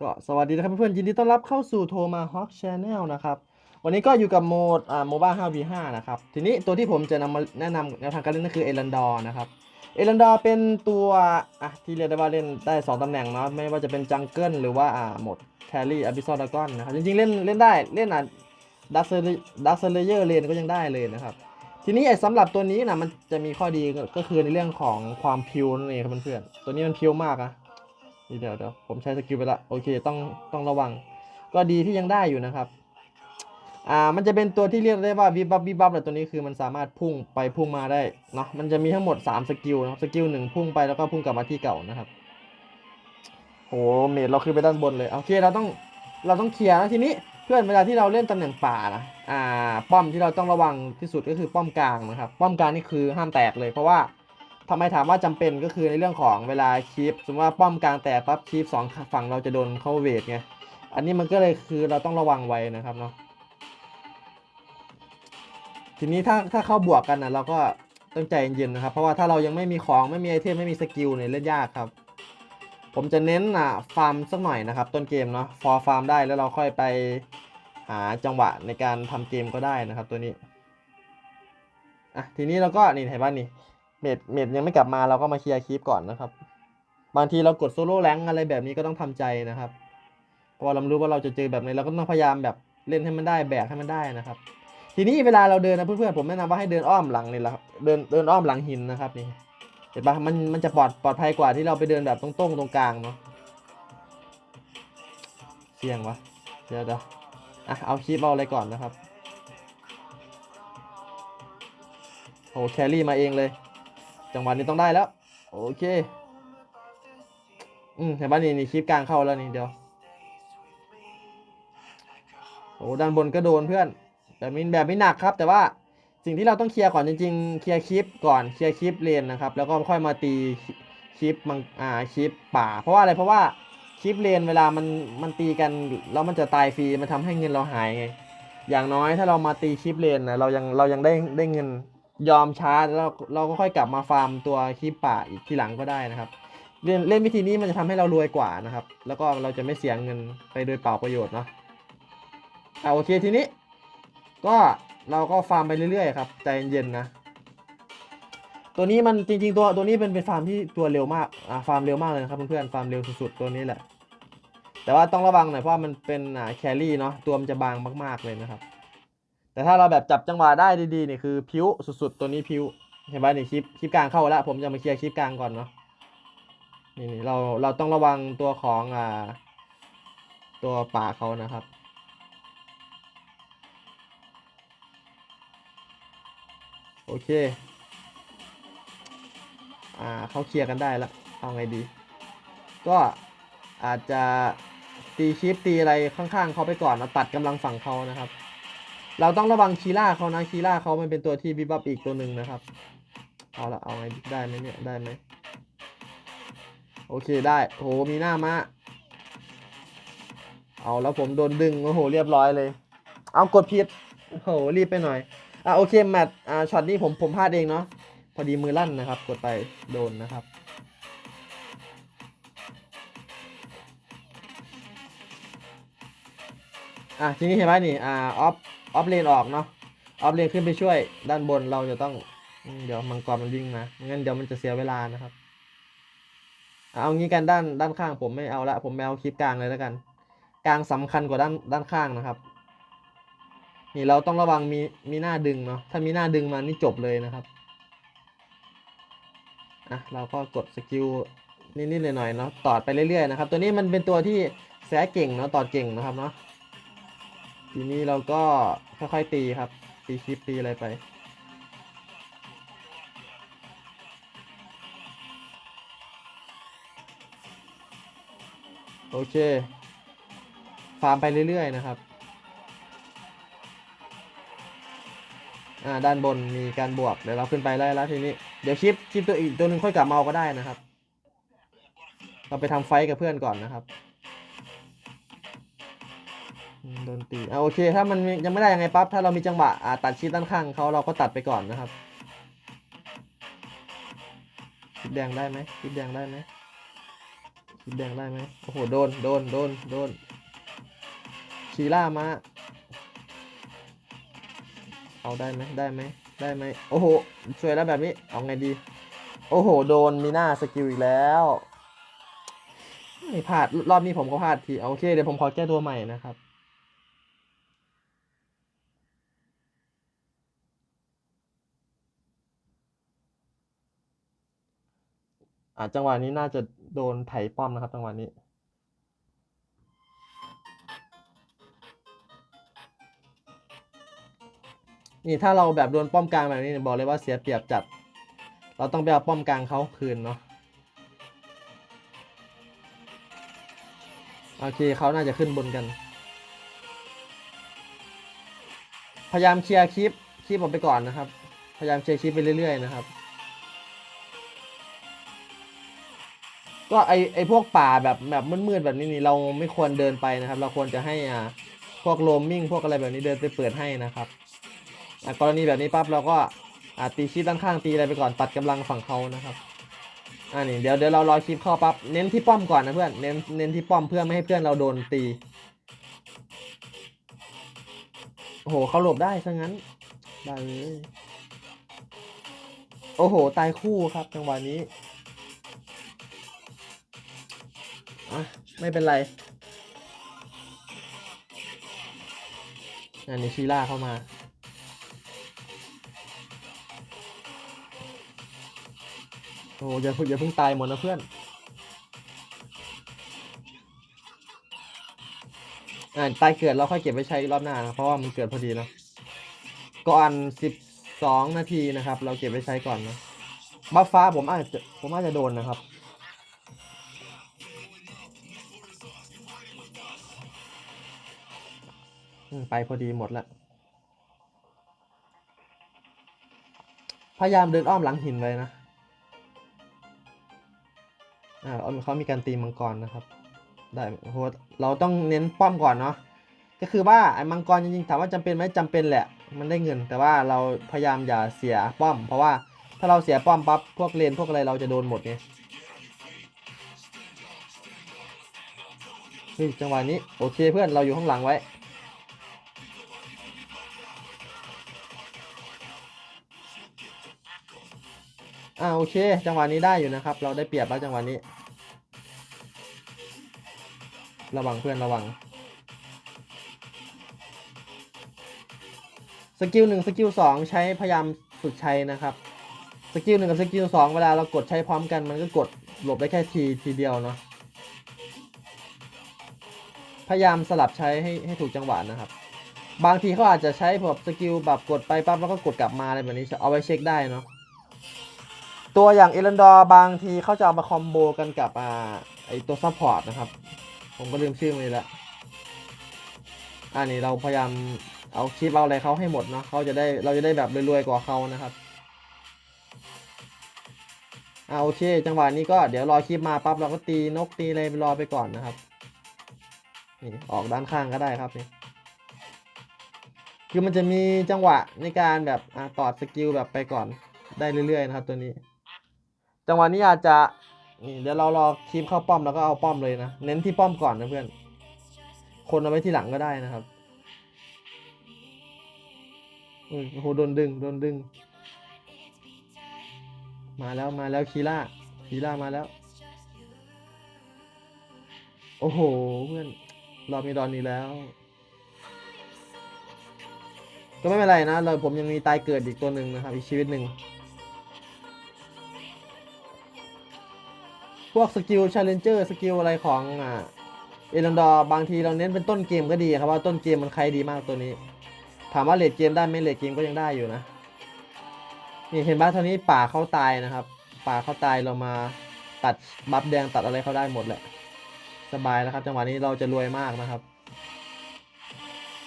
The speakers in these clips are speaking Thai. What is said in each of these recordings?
ก็สวัสดีนะครับเพื่อนยินดีต้อนรับเข้าสู่โทมาฮอ k ช n แนลนะครับ วันนี้ก็อยู่กับโหมดอ่าโมบ้า 5v5 นะครับ ทีนี้ตัวที่ผมจะนำมาแนะนำแนวทางการเล่นก็คือเอรันดอร์นะครับ เอรันดอร์เป็นตัวอะที่เรียกได้ว่าเล่นได้ 2ตำแหน่งเนาะไม่ว่าจะเป็นจังเกิลหรือว่าอ่าโหมดแครี่อ b ิ s อดากอนนะครับ จริงๆ เล่นเล่นได้เล่นอะดักเซดักเซเลเยอร์เลนก็ยังได้เลยนะครับ ทีนี้ไอ้สำหรับตัวนี้นะมันจะมีข้อดีก็คือในเรื่องของความพิวนั่นเองครับเพื่อนๆตัวนี้มันพิวมากอะ นี่เดี๋ยวเดี๋ยวผมใช้สกิลไปละโอเคต้องต้องระวัง ก็ดีที่ยังได้อยู่นะครับอ่ามันจะเป็นตัวที่เรียกได้ว่าวิบบับวิบบับแต่ตัวนี้คือมันสามารถพุ่งไปพุ่งมาได้เนาะมันจะมีทั้งหมด 3 สกิลนะสกิลหนึ่งพุ่งไปแล้วก็พุ่งกลับมาที่เก่านะครับโอ้เมดเราคือไปด้านบนเลยโอเคเราต้องเราต้องเคลียร์นะทีนี้เพื่อนเวลาที่เราเล่นตำแหน่งป่านะอ่าป้อมที่เราต้องระวังที่สุดก็คือป้อมกลางนะครับ ป้อมกลางนี่คือห้ามแตกเลยเพราะว่า ทำไมถามว่าจำเป็นก็คือในเรื่องของเวลาคีปสมมติว่าป้อมกลางแตกปั๊บคีปสองฝั่งเราจะโดนเข้าเวทไง อันนี้มันก็เลยคือเราต้องระวังไว้นะครับเนาะทีนี้ถ้าถ้าเข้าบวกกันนะเราก็ต้องใจเย็นๆนะครับ เพราะว่าถ้าเรายังไม่มีของไม่มีไอเทมไม่มีสกิลเนี่ยเล่นยากครับ ผมจะเน้นอะฟาร์มสักหน่อยนะครับ ต้นเกมเนาะฟอร์ฟาร์มได้แล้วเราค่อยไปหาจังหวะในการทำเกมก็ได้นะครับตัวนี้อะทีนี้เราก็นี่เห็นป่ะนี่ เมดเมดยังไม่กลับมาเราก็มาเคลียร์คลิปก่อนนะครับ บางทีเรากดโซโล่แรงอะไรแบบนี้ก็ต้องทำใจนะครับพราะว่าเรารู้ว่าเราจะเจอแบบไหนเราก็ต้องพยายามแบบเล่นให้มันได้แบกให้มันได้นะครับ ทีนี้เวลาเราเดินนะเพื่อนๆผมแนะนำว่าให้เดินอ้อมหลังนี่แหละครเดินเดินอ้อมหลังหินนะครับนี่เห็นปะมันมันจะปลอดปลอดภัยกว่าที่เราไปเดินแบบตรงๆตรงกลางเนาะเสี่ยงวะเดี๋ยวเดี๋ยวอะเอาคลิปเอาอะไรก่อนนะครับโอ้แครี่มาเองเลย จังหวะนี้ต้องได้แล้ว โอเค อืมเห็นปะนี่นี่คลิปกลางเข้าแล้วนี่เดี๋ยวโอ้ด้านบนก็โดนเพื่อน แบบนี้แบบไม่หนักครับ แต่ว่าสิ่งที่เราต้องเคลียร์ก่อนจริงๆ เคลียร์คลิปก่อนเคลียร์คลิปเลนนะครับ แล้วก็ค่อยมาตีคลิปมังอ่าคลิปป่า เพราะว่าอะไรเพราะว่าคลิปเลนเวลามันมันตีกันแล้วมันจะตายฟรีมันทำให้เงินเราหายไงอย่างน้อยถ้าเรามาตีคลิปเลนนะเรายังเรายังได้ได้เงิน ยอมช้าแล้วเราก็ค่อยกลับมาฟาร์มตัวคลิปป่าอีกทีหลังก็ได้นะครับ เล่นเล่นวิธีนี้มันจะทำให้เรารวยกว่านะครับ แล้วก็เราจะไม่เสียเงินไปโดยเปล่าประโยชน์เนาะอ่าโอเคทีนี้ ก็เราก็ฟาร์มไปเรื่อยๆครับใจเย็นๆนะตัวนี้มันจริงๆตัวตัวนี้เป็นเป็นฟาร์มที่ตัวเร็วมากอ่าฟาร์มเร็วมากเลยนะครับเพื่อนๆฟาร์มเร็วสุดๆตัวนี้แหละ แต่ว่าต้องระวังหน่อยเพราะมันเป็นอ่าแครี่เนาะตัวมันจะบางมากๆเลยนะครับ แต่ถ้าเราแบบจับจังหวะได้ดีๆนี่คือพิ้วสุดๆ ตัวนี้พิ้วเห็นไหมนี่คลิปคลิปกลางเข้าแล้วผมจะมาเคลียร์คลิปกลางก่อนเนาะนี่นี่เราเราต้องระวังตัวของอ่า ตัวป่าเขานะครับ โอเค อ่าเขาเคลียร์กันได้แล้วเอาไงดี ก็อาจจะตีคลิปตีอะไรข้างๆเขาไปก่อนนะตัดกำลังฝั่งเขานะครับ เราต้องระวังคีล่าเขานะคีล่าเขามันเป็นตัวที่บิบับอีกตัวหนึ่งนะครับ เอาละเอาไงได้ไหมเนี่ยได้ไหมโอเคได้โหมีหน้ามาเอาแล้วผมโดนดึงโอ้โหเรียบร้อยเลย เอากดผิดโอ้โหรีบไปหน่อยอะโอเคแมตช์อ่าช็อตนี้ผมผมพลาดเองเนาะพอดีมือลั่นนะครับ กดไปโดนนะครับอะทีนี้เห็นไหมนี่อ่าออฟ ออฟเลนออกเนาะออฟเลนขึ้นไปช่วย ด้านบนเราจะต้อง เดี๋ยวมังกรมันวิ่งมางั้นเดี๋ยวมันจะเสียเวลานะครับ เอางี้กันด้านด้านข้างผมไม่เอาละผมไม่เอาคลิปกลางเลยแล้วกัน กลางสำคัญกว่าด้านด้านข้างนะครับ นี่เราต้องระวังมีมีหน้าดึงเนาะถ้ามีหน้าดึงมานี่จบเลยนะครับอะเราก็กดสกิลนิดๆหน่อยๆเนาะตอดไปเรื่อยๆนะครับ ตัวนี้มันเป็นตัวที่แสเก่งเนาะตอดเก่งนะครับเนาะ ทีนี้เราก็ค่อยๆตีครับ ตีคลิปตีอะไรไป โอเค ฟาร์มไปเรื่อยๆนะครับ อ่า ด้านบนมีการบวก เดี๋ยวเราขึ้นไปไล่แล้วทีนี้ เดี๋ยวคลิปคลิปตัวอีกตัวหนึ่งค่อยกลับมาเอาก็ได้นะครับ เราไปทำไฟท์กับเพื่อนก่อนนะครับ โดนตีอ่าโอเค ถ้ามันยังไม่ได้ยังไงปั๊บ ถ้าเรามีจังหวะอ่าตัดคลิปด้านข้างเขาเราก็ตัดไปก่อนนะครับคลิปแดงได้ไหมคลิปแดงได้ไหมคลิปแดงได้ไหมโอ้โห โดน โดน โดน โดน ชีล่ามา เอาได้ไหมได้ไหมได้ไหมโอ้โห ช่วยแล้วแบบนี้ เอาไงดี โอ้โห โดน มีหน้าสกิลอีกแล้วไม่พลาด รอบนี้ผมก็พลาดที โอเค เดี๋ยวผมขอแก้ตัวใหม่นะครับ อ่าจังหวะนี้น่าจะโดนไถป้อมนะครับจังหวะนี้นี่ถ้าเราแบบโดนป้อมกลางแบบนี้บอกเลยว่าเสียเปรียบจัด เราต้องไปเอาป้อมกลางเขาคืนเนาะโอเคเขาน่าจะขึ้นบนกัน พยายามเคลียร์คลิปคลิปออกไปก่อนนะครับ พยายามเคลียร์คลิปไปเรื่อยๆนะครับ ก็ไอไอพวกป่าแบบแบบมืดๆแบบนี้นี่เราไม่ควรเดินไปนะครับ เราควรจะให้อ่าพวกโรมมิ่งพวกอะไรแบบนี้เดินไปเปิดให้นะครับอะกรณีแบบนี้ปั๊บเราก็อ่าตีคลิปด้านข้างตีอะไรไปก่อนตัดกำลังฝั่งเขานะครับอ่านี่เดี๋ยวเดี๋ยวเรารอคลิปเข้าปั๊บเน้นที่ป้อมก่อนนะเพื่อนเน้นเน้นที่ป้อมเพื่อไม่ให้เพื่อนเราโดนตีโอ้โหเขาหลบได้ซะงั้นได้เลยโอ้โห ตายคู่ครับจังหวะนี้ อะไม่เป็นไรอันนี้ชีล่าเข้ามาโอ้อย่าเพิ่งอย่าเพิ่งตายหมดนะเพื่อน อ่าตายเกิดเราค่อยเก็บไว้ใช้รอบหน้านะเพราะว่ามันเกิดพอดีนะก่อนสิบสองนาทีนะครับ เราเก็บไว้ใช้ก่อนนะบัฟฟ้าผมอาจจะผมอาจจะโดนนะครับ ไปพอดีหมดละพยายามเดินอ้อมหลังหินไว้นะอ่าเขามีการตีมังกรนะครับ ได้โหเราต้องเน้นป้อมก่อนเนาะก็คือว่าไอ้มังกรจริงๆถามว่าจำเป็นไหมจำเป็นแหละ มันได้เงิน แต่ว่าเราพยายามอย่าเสียป้อม เพราะว่าถ้าเราเสียป้อมปั๊บพวกเลนพวกอะไรเราจะโดนหมดไงเฮ้ยจังหวะนี้โอเคเพื่อนเราอยู่ข้างหลังไว้ อ่าโอเค จังหวะนี้ได้อยู่นะครับ เราได้เปรียบแล้วจังหวะนี้ ระวังเพื่อนระวัง สกิลหนึ่งสกิลสองใช้พยายามฝึกใช้นะครับ สกิลหนึ่งกับสกิลสองเวลาเรากดใช้พร้อมกันมันก็กดหลบได้แค่ทีทีเดียวเนาะพยายามสลับใช้ให้ให้ถูกจังหวะนะครับ บางทีเขาอาจจะใช้แบบสกิลแบบกดไปปั๊บแล้วก็กดกลับมาอะไรแบบนี้เอาไว้เช็คได้เนาะ ตัวอย่างเอรันดอร์บางทีเขาจะเอามาคอมโบกันกับอ่าไอตัวซัพพอร์ตนะครับ ผมก็ลืมชื่อมันเลยละอันนี้เราพยายามเอาคลิปเอาอะไรเขาให้หมดเนาะเขาจะได้เราจะได้แบบรวยๆกว่าเขานะครับอ่าโอเคจังหวะนี้ก็เดี๋ยวรอคลิปมาปั๊บเราก็ตีนกตีอะไรรอไปก่อนนะครับนี่ออกด้านข้างก็ได้ครับนี่คือมันจะมีจังหวะในการแบบอ่าตอดสกิลแบบไปก่อนได้เรื่อยๆนะครับตัวนี้ จังหวะนี้อาจจะนี่เดี๋ยวเรารอคลิปเข้าป้อมแล้วก็เอาป้อมเลยนะ เน้นที่ป้อมก่อนนะเพื่อน คนเอาไว้ที่หลังก็ได้นะครับอืมโอ้โหโดนดึงโดนดึง มาแล้วมาแล้วคีล่าคีล่ามาแล้ว โอ้โหเพื่อนเรามีดอนนี้แล้ว ก็ไม่เป็นไรนะ เราผมยังมีตายเกิดอีกตัวหนึ่งนะครับ อีกชีวิตหนึ่ง พวกสกิลชาเลนเจอร์สกิลอะไรของอ่าเอรันดอร์บางทีเราเน้นเป็นต้นเกมก็ดีครับว่าต้นเกมมันใครดีมากตัวนี้ ถามว่าเลดเกมได้ไหมเลดเกมก็ยังได้อยู่นะนี่เห็นบ้าเท่านี้ป่าเขาตายนะครับ ป่าเขาตายเรามาตัดบัฟแดงตัดอะไรเขาได้หมดแหละ สบายแล้วครับ จังหวะนี้เราจะรวยมากนะครับ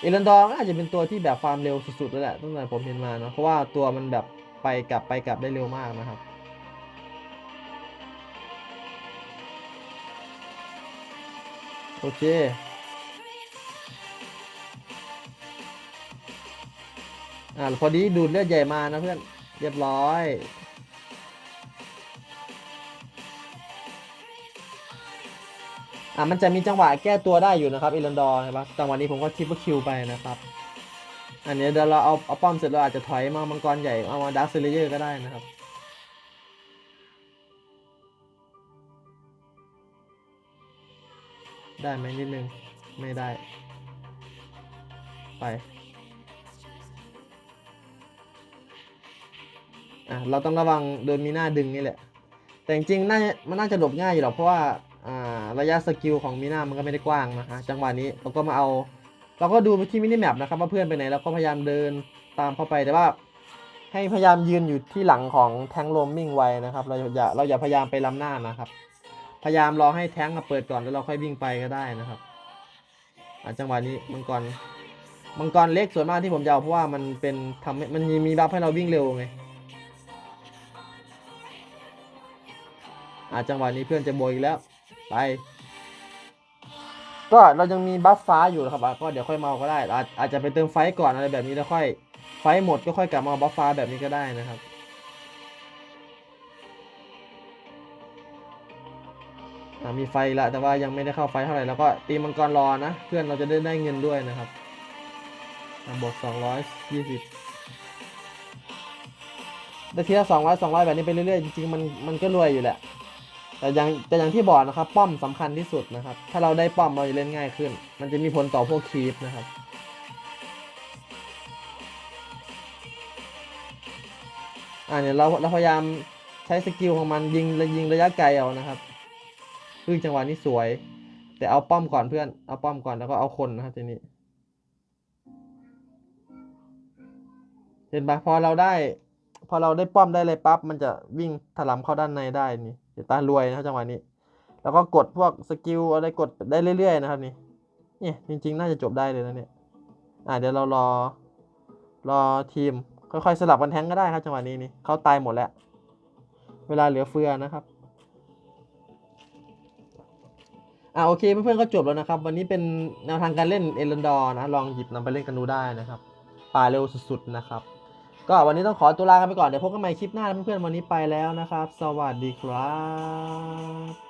เอรันดอร์ก็อาจจะเป็นตัวที่แบบฟาร์มเร็วสุดๆแล้วแหละตั้งแต่ผมเห็นมาเนาะเพราะว่าตัวมันแบบไปกลับไปกลับได้เร็วมากนะครับ โอเค อ่าพอดีดูดเลือดใหญ่มานะเพื่อน เรียบร้อยออะมันจะมีจังหวะแก้ตัวได้อยู่นะครับเอรันดอร์ใช่ปะจังหวะนี้ผมก็ทิปเปอร์คิวไปนะครับ อันนี้เดี๋ยวเราเอาเอาป้อมเสร็จเราอาจจะถอยมามังกรใหญ่เอามาดักเซเลเยอร์ก็ได้นะครับ ได้ไหมนิดนึง ไม่ได้ ไป อะ เราต้องระวังโดนมีหน้าดึงนี่แหละ แต่จริงๆน่ามันน่าจะหลบง่ายอยู่หรอกเพราะว่าอ่าระยะสกิลของมีหน้ามันก็ไม่ได้กว้างนะฮะจังหวะนี้เราก็มาเอา เราก็ดูไปที่มินิแมปนะครับว่าเพื่อนไปไหนเราก็พยายามเดินตามเข้าไปแต่ว่าให้พยายามยืนอยู่ที่หลังของแทงโรมมิ่งไว้นะครับ เราอย่าเราอย่าพยายามไปล้ำหน้านะครับ พยายามรอให้แท้งมาเปิดก่อนแล้วเราค่อยวิ่งไปก็ได้นะครับอะจังหวะนี้มังกรมังกรเล็กส่วนมากที่ผมจะเอาเพราะว่ามันเป็นทำมันมีมีบัฟให้เราวิ่งเร็วไงอาจังหวะนี้เพื่อนจะโบยอีกแล้ว ไป ก็เรายังมีบัฟฟ้าอยู่นะครับก็เดี๋ยวค่อยเมาก็ได้อาจอาจจะไปเติมไฟก่อนอะไรแบบนี้แล้วค่อยไฟหมดก็ค่อยกลับมาเอาบัฟฟ้าแบบนี้ก็ได้นะครับ มีไฟละแต่ว่ายังไม่ได้เข้าไฟเท่าไหร่แล้วก็ตีมังกรรอนะ เพื่อนเราจะได้ได้เงินด้วยนะครับบวกสองร้อยยี่สิบได้ทีละสองร้อยสองร้อยแบบนี้ไปเรื่อยๆ จริงๆมันมันก็รวยอยู่แหละ แต่ย่างแต่อย่างที่บอกนะครับ ป้อมสำคัญที่สุดนะครับ ถ้าเราได้ป้อมเราจะเล่นง่ายขึ้น มันจะมีผลต่อพวกคีปนะครับอ่าเนี่ยเราเราพยายามใช้สกิลของมันยิงยิงระยะไกลเอานะครับ ซึ่งจังหวะนี้สวย แต่เอาป้อมก่อนเพื่อน เอาป้อมก่อนแล้วก็เอาคนนะครับทีนี้เห็นปะพอเราได้ พอเราได้ป้อมได้เลยปั๊บมันจะวิ่งถลำเข้าด้านในได้นี่เดี๋ยวตารวยนะครับจังหวะนี้ แล้วก็กดพวกสกิลอะไรกดได้เรื่อยๆนะครับนี่เนี่ยจริงๆ น่าจะจบได้เลยนะเนี่ยอ่าเดี๋ยวเรารอรอทีมค่อยๆสลับกันแทงก็ได้ครับจังหวะนี้นี่เขาตายหมดแล้ว เวลาเหลือเฟือนะครับ อ่าโอเคเพื่อนๆก็จบแล้วนะครับ วันนี้เป็นแนวทางการเล่นเอเลนดอร์นะลองหยิบนำไปเล่นกันดูได้นะครับป่าเร็วสุดๆนะครับ ก็วันนี้ต้องขอตัวลากันไปก่อนเดี๋ยวพบกันใหม่คลิปหน้าเพื่อนๆวันนี้ไปแล้วนะครับ สวัสดีครับ